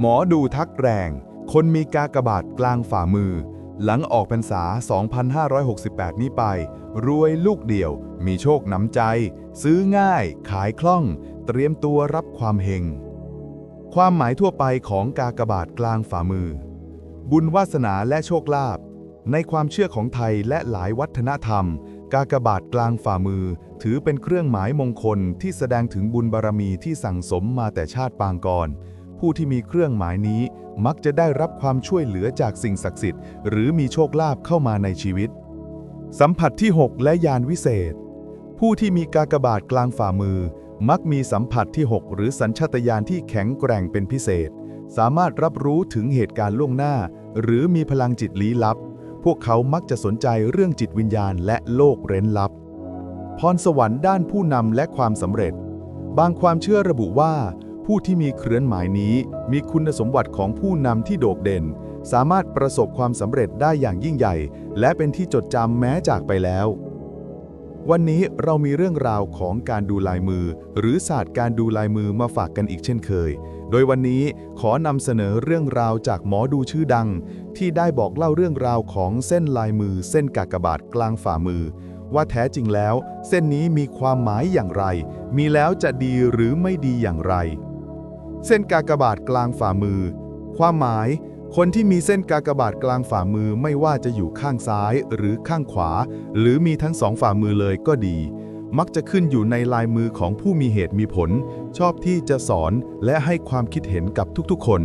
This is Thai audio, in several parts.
หมอดูทักแรง คนมีกากบาทกลางฝ่ามือ หลังออกพรรษา 2568 นี้ไป รวยลูกเดี่ยว มีโชคนำใจ ซื้อง่าย ขายคล่อง เตรียมตัวรับความเฮง ความหมายทั่วไปของกากบาทกลางฝ่ามือ บุญวาสนาและโชคลาภ ในความเชื่อของไทยและหลายวัฒนธรรม กากบาทกลางฝ่ามือ ถือเป็นเครื่องหมายมงคลที่แสดงถึงบุญบารมีที่สั่งสมมาแต่ชาติปางก่อน ผู้ที่มีเครื่องหมายนี้มักจะได้รับความช่วยเหลือจากสิ่งศักดิ์สิทธิ์ หรือมีโชคลาภเข้ามาในชีวิต สัมผัสที่ 6 และยานวิเศษ ผู้ที่มีกากบาทกลางฝ่ามือ มักมีสัมผัสที่ 6 หรือสัญชาตญาณที่แข็งแกร่งเป็นพิเศษ สามารถรับรู้ถึงเหตุการณ์ล่วงหน้า หรือมีพลังจิตลี้ลับ พวกเขามักจะสนใจเรื่องจิตวิญญาณและโลกเร้นลับ พรสวรรค์ด้านผู้นำและความสำเร็จ บางความเชื่อระบุว่า ผู้ที่มีเครือนหมายนี้ มีคุณสมบัติของผู้นำที่โดดเด่น สามารถประสบความสำเร็จได้อย่างยิ่งใหญ่ และเป็นที่จดจำแม้จากไปแล้ว วันนี้เรามีเรื่องราวของการดูลายมือ หรือศาสตร์การดูลายมือมาฝากกันอีกเช่นเคย โดยวันนี้ขอนำเสนอเรื่องราวจากหมอดูชื่อดัง ที่ได้บอกเล่าเรื่องราวของเส้นลายมือ เส้นกากบาทกลางฝ่ามือว่าแท้จริงแล้ว เส้นนี้มีความหมายอย่างไร มีแล้วจะดีหรือไม่ดีอย่างไร เส้นกากบาทกลางฝ่ามือ ความหมาย คนที่มีเส้นกากบาทกลางฝ่ามือไม่ว่าจะอยู่ข้างซ้ายหรือข้างขวา หรือมีทั้งสองฝ่ามือเลยก็ดี มักจะขึ้นอยู่ในลายมือของผู้มีเหตุมีผล ชอบที่จะสอนและให้ความคิดเห็นกับทุกๆคน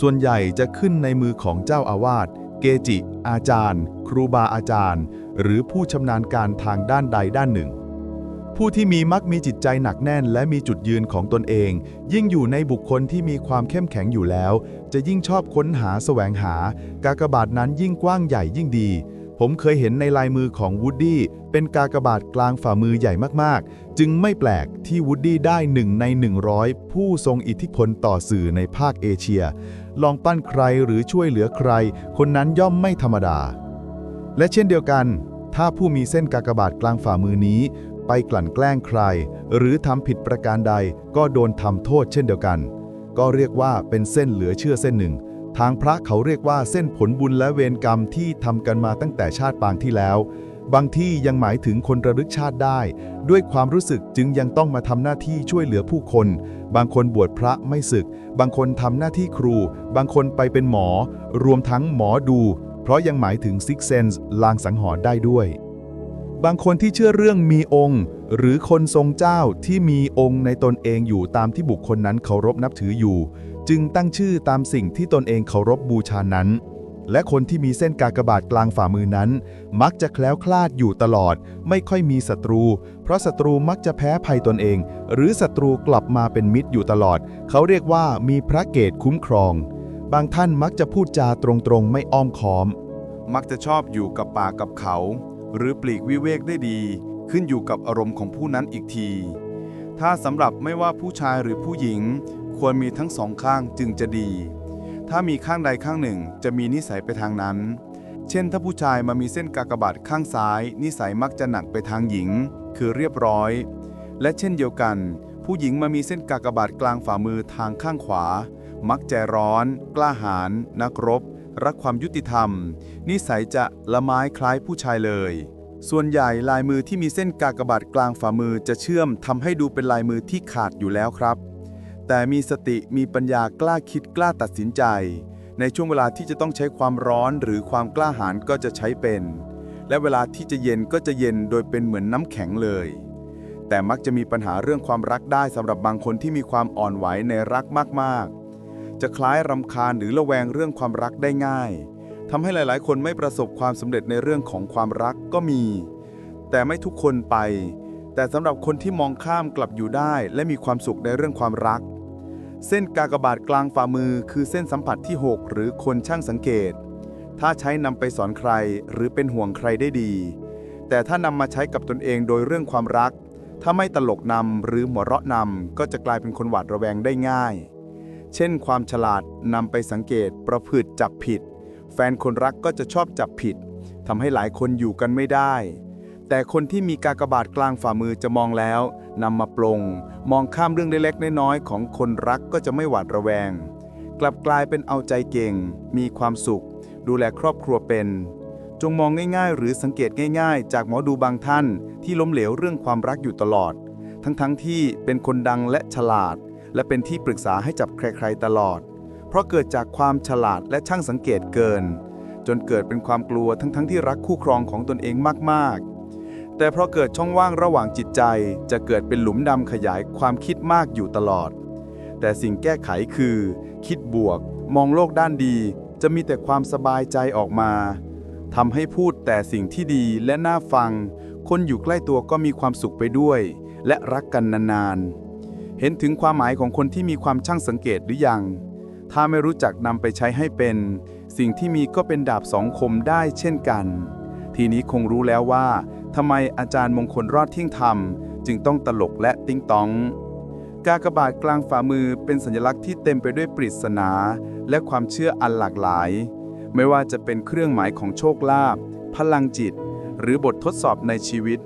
ส่วนใหญ่จะขึ้นในมือของเจ้าอาวาสเกจิ อาจารย์ ครูบาอาจารย์ หรือผู้ชำนาญการทางด้านใดด้านหนึ่ง ผู้ที่มีมักมีจิตใจหนักแน่น และมีจุดยืนของตนเอง ยิ่งอยู่ในบุคคลที่มีความเข้มแข็งอยู่แล้ว จะยิ่งชอบค้นหาแสวงหา กากบาทนั้นยิ่งกว้างใหญ่ยิ่งดี ผมเคยเห็นในลายมือของวูดดี้เป็นกากบาทกลางฝ่ามือใหญ่มากๆ จึงไม่แปลกที่วูดดี้ได้หนึ่งใน 100 ผู้ทรงอิทธิพลต่อสื่อในภาคเอเชีย ลองปั้นใครหรือช่วยเหลือใคร คนนั้นย่อมไม่ธรรมดา และเช่นเดียวกันถ้าผู้มีเส้นกากบาทกลางฝ่ามือนี้ ไปกลั่นแกล้งใคร หรือทำผิดประการใดก็โดนทำโทษเช่นเดียวกัน ก็เรียกว่าเป็นเส้นเหลือเชื่อเส้นหนึ่ง ทางพระเขาเรียกว่าเส้นผลบุญและเวรกรรมที่ทำกันมาตั้งแต่ชาติปางที่แล้ว บางที่ยังหมายถึงคนระลึกชาติได้ ด้วยความรู้สึกจึงยังต้องมาทำหน้าที่ช่วยเหลือผู้คน บางคนบวชพระไม่ศึก บางคนทำหน้าที่ครู บางคนไปเป็นหมอ รวมทั้งหมอดู เพราะยังหมายถึงซิกเซนส์ลางสังหรณ์ได้ด้วย บางคนที่เชื่อเรื่องมีองค์ หรือคนทรงเจ้าที่มีองค์ในตนเองอยู่ตามที่บุคคลนั้นเคารพนับถืออยู่ จึงตั้งชื่อตามสิ่งที่ตนเองเคารพบูชานั้น และคนที่มีเส้นกากบาทกลางฝ่ามือนั้น มักจะแคล้วคลาดอยู่ตลอด ไม่ค่อยมีศัตรู เพราะศัตรูมักจะแพ้ภัยตนเอง หรือศัตรูกลับมาเป็นมิตรอยู่ตลอด เขาเรียกว่ามีพระเกตคุ้มครอง บางท่านมักจะพูดจาตรงๆ ไม่อ้อมค้อม มักจะชอบอยู่กับป่ากับเขา หรือปลีกวิเวกได้ดี ขึ้นอยู่กับอารมณ์ของผู้นั้นอีกที ถ้าสำหรับไม่ว่าผู้ชายหรือผู้หญิง ควรมีทั้งสองข้างจึงจะดี ถ้ามีข้างใดข้างหนึ่งจะมีนิสัยไปทางนั้น เช่นถ้าผู้ชายมามีเส้นกากบาทข้างซ้าย นิสัยมักจะหนักไปทางหญิง คือเรียบร้อย และเช่นเดียวกัน ผู้หญิงมามีเส้นกากบาทกลางฝ่ามือทางข้างขวา มักใจร้อน กล้าหาญนักรบ รักความยุติธรรม นิสัยจะละไม้คล้ายผู้ชายเลย ส่วนใหญ่ลายมือที่มีเส้นกากบาทกลางฝ่ามือจะเชื่อมทำให้ดูเป็นลายมือที่ขาดอยู่แล้วครับ แต่มีสติมีปัญญากล้าคิดกล้าตัดสินใจ ในช่วงเวลาที่จะต้องใช้ความร้อนหรือความกล้าหาญก็จะใช้เป็น และเวลาที่จะเย็นก็จะเย็นโดยเป็นเหมือนน้ำแข็งเลยแต่มักจะมีปัญหาเรื่องความรักได้สำหรับบางคนที่มีความอ่อนไหวในรักมาก ๆ จะคล้ายรำคาญหรือระแวงเรื่องความรักได้ง่ายทำให้หลาย ๆ คนไม่ประสบความสำเร็จในเรื่องของความรักก็มี แต่ไม่ทุกคนไป แต่สำหรับคนที่มองข้ามกลับอยู่ได้ และมีความสุขในเรื่องความรัก เส้นกากบาทกลางฝ่ามือคือเส้นสัมผัสที่ 6 หรือคนช่างสังเกต ถ้าใช้นำไปสอนใครหรือเป็นห่วงใครได้ดี แต่ถ้านำมาใช้กับตนเองโดยเรื่องความรัก ถ้าไม่ตลกนำหรือหัวเราะนำก็จะกลายเป็นคนหวาดระแวงได้ง่าย เช่นความฉลาดนำไปสังเกตประพฤติจับผิด แฟนคนรักก็จะชอบจับผิดทำให้หลายคนอยู่กันไม่ได้ แต่คนที่มีกากบาทกลางฝ่ามือจะมองแล้วนำมาปลง มองข้ามเรื่องเล็กๆน้อยๆของคนรักก็จะไม่หวาดระแวง กลับกลายเป็นเอาใจเก่ง มีความสุข ดูแลครอบครัวเป็น จงมองง่ายๆ หรือสังเกตง่าย ๆ จากหมอดูบางท่านที่ล้มเหลวเรื่องความรักอยู่ตลอด ทั้งๆที่เป็นคนดังและฉลาด และเป็นที่ปรึกษาให้จับใครๆตลอด เพราะเกิดจากความฉลาดและช่างสังเกตเกิน จนเกิดเป็นความกลัวทั้งๆที่รักคู่ครองของตนเองมากๆ แต่เพราะเกิดช่องว่างระหว่างจิตใจ จะเกิดเป็นหลุมดำขยายความคิดมากอยู่ตลอด แต่สิ่งแก้ไขคือ คิดบวก มองโลกด้านดี จะมีแต่ความสบายใจออกมาทำให้พูดแต่สิ่งที่ดีและน่าฟัง คนอยู่ใกล้ตัวก็มีความสุขไปด้วย และรักกันนานๆ เห็นถึงความหมายของคนที่มีความช่างสังเกตหรือยัง ถ้าไม่รู้จักนำไปใช้ให้เป็น สิ่งที่มีก็เป็นดาบสองคมได้เช่นกัน ทีนี้คงรู้แล้วว่าทำไมอาจารย์มงคลรอดที่ยงธรรม จึงต้องตลกและติ้งตอง กากบาทกลางฝ่ามือเป็นสัญลักษณ์ที่เต็มไปด้วยปริศนา และความเชื่ออันหลากหลาย ไม่ว่าจะเป็นเครื่องหมายของโชคลาภพลังจิต หรือบททดสอบในชีวิต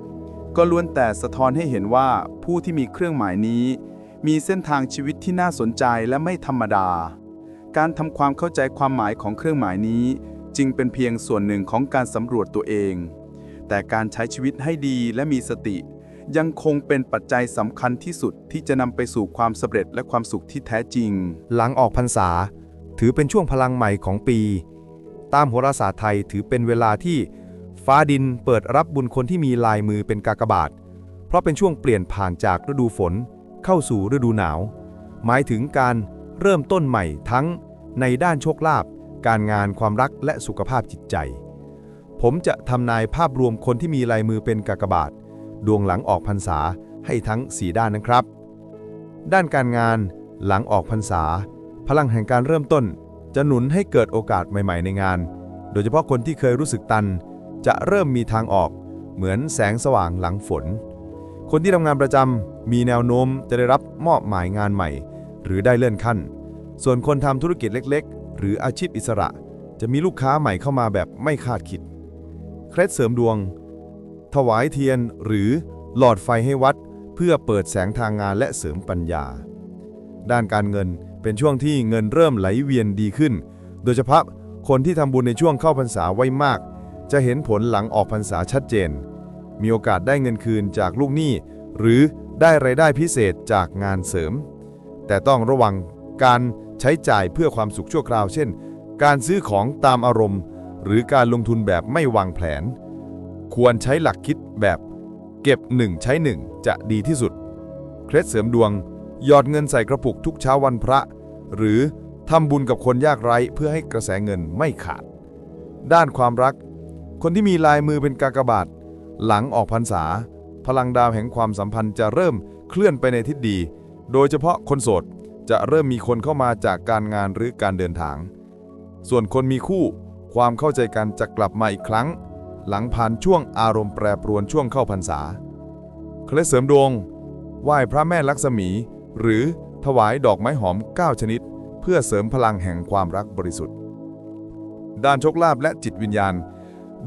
ก็ล้วนแต่สะท้อนให้เห็นว่าผู้ที่มีเครื่องหมายนี้ มีเส้นทางชีวิตที่น่าสนใจและไม่ธรรมดา การทำความเข้าใจความหมายของเครื่องหมายนี้ จึงเป็นเพียงส่วนหนึ่งของการสำรวจตัวเอง แต่การใช้ชีวิตให้ดีและมีสติ ยังคงเป็นปัจจัยสำคัญที่สุดที่จะนำไปสู่ความสำเร็จและความสุขที่แท้จริง หลังออกพรรษา ถือเป็นช่วงพลังใหม่ของปี ตามโหราศาสตร์ไทยถือเป็นเวลาที่ฟ้าดินเปิดรับบุญคนที่มีลายมือเป็นกากบาท เพราะเป็นช่วงเปลี่ยนผ่านจากฤดูฝน เข้าสู่ฤดูหนาว หมายถึงการเริ่มต้นใหม่ทั้งในด้านโชคลาภการงานความรักและสุขภาพจิตใจ ผมจะทำนายภาพรวมคนที่มีลายมือเป็นกากบาท ดวงหลังออกพรรษาให้ทั้ง 4 ด้านนะครับ ด้านการงานหลังออกพรรษา พลังแห่งการเริ่มต้น จะหนุนให้เกิดโอกาสใหม่ ๆ ในงาน โดยเฉพาะคนที่เคยรู้สึกตัน จะเริ่มมีทางออก เหมือนแสงสว่างหลังฝน คนที่ทำงานประจำมีแนวโน้มจะได้รับมอบหมายงานใหม่ หรือได้เลื่อนขั้น ส่วนคนทำธุรกิจเล็ก ๆ หรืออาชีพอิสระ จะมีลูกค้าใหม่เข้ามาแบบไม่คาดคิด เคล็ดเสริมดวง ถวายเทียนหรือหลอดไฟให้วัด เพื่อเปิดแสงทางงานและเสริมปัญญา ด้านการเงินเป็นช่วงที่เงินเริ่มไหลเวียนดีขึ้น โดยเฉพาะคนที่ทำบุญในช่วงเข้าพรรษาไว้มาก จะเห็นผลหลังออกพรรษาชัดเจน มีโอกาสได้เงินคืนจากลูกหนี้ หรือได้ไรายได้พิเศษจากงานเสริม แต่ต้องระวังการใช้จ่ายเพื่อความสุขชั่วคราว เช่น การซื้อของตามอารมณ์ หรือการลงทุนแบบไม่วางแผน ควรใช้หลักคิดแบบ เก็บ1ใช้1จะดีที่สุด เคล็ดเสริมดวง หยอดเงินใส่กระปุกทุกเช้าวันพระ หรือทำบุญกับคนยากไร้เพื่อให้กระแสเงินไม่ขาด ด้านความรัก คนที่มีลายมือเป็นกากบาท หลังออกพรรษา พลังดาวแห่งความสัมพันธ์จะเริ่มเคลื่อนไปในทิศดี โดยเฉพาะคนโสดจะเริ่มมีคนเข้ามาจากการงานหรือการเดินทาง ส่วนคนมีคู่ ความเข้าใจกันจะกลับมาอีกครั้ง หลังผ่านช่วงอารมณ์แปรปรวนช่วงเข้าพรรษา เคล็ดเสริมดวง ไหว้พระแม่ลักษมี หรือถวายดอกไม้หอม 9 ชนิด เพื่อเสริมพลังแห่งความรักบริสุทธิ์ ด้านโชคลาภและจิตวิญญาณ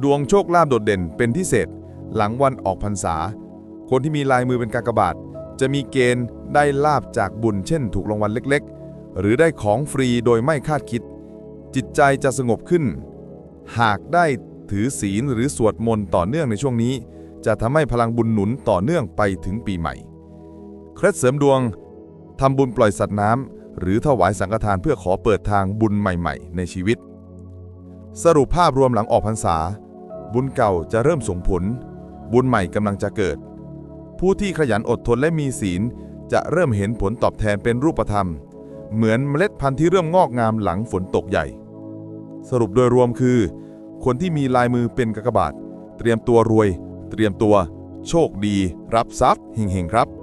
ดวงโชคลาภโดดเด่นเป็นพิเศษ หลังวันออกพรรษา คนที่มีลายมือเป็นกากบาท จะมีเกณฑ์ได้ลาบจากบุญเช่น ถูกรางวัลเล็กๆ หรือได้ของฟรีโดยไม่คาดคิด จิตใจจะสงบขึ้น หากได้ถือศีลหรือสวดมนต์ต่อเนื่องในช่วงนี้ จะทำให้พลังบุญหนุนต่อเนื่องไปถึงปีใหม่ เคล็ดเสริมดวงทำบุญปล่อยสัตว์น้ำหรือถวายสังฆทานเพื่อขอเปิดทางบุญใหม่ๆ ในชีวิต สรุปภาพรวมหลังออกพรรษา บุญเก่าจะเริ่มส่งผล บุญใหม่กำลังจะเกิด ผู้ที่ขยันอดทนและมีศีล จะเริ่มเห็นผลตอบแทนเป็นรูปธรรม เหมือนเมล็ดพันธุ์ที่เริ่มงอกงามหลังฝนตกใหญ่ สรุปโดยรวมคือ คนที่มีลายมือเป็นกากบาท เตรียมตัวรวย เตรียมตัว โชคดี รับทรัพย์เฮงๆครับ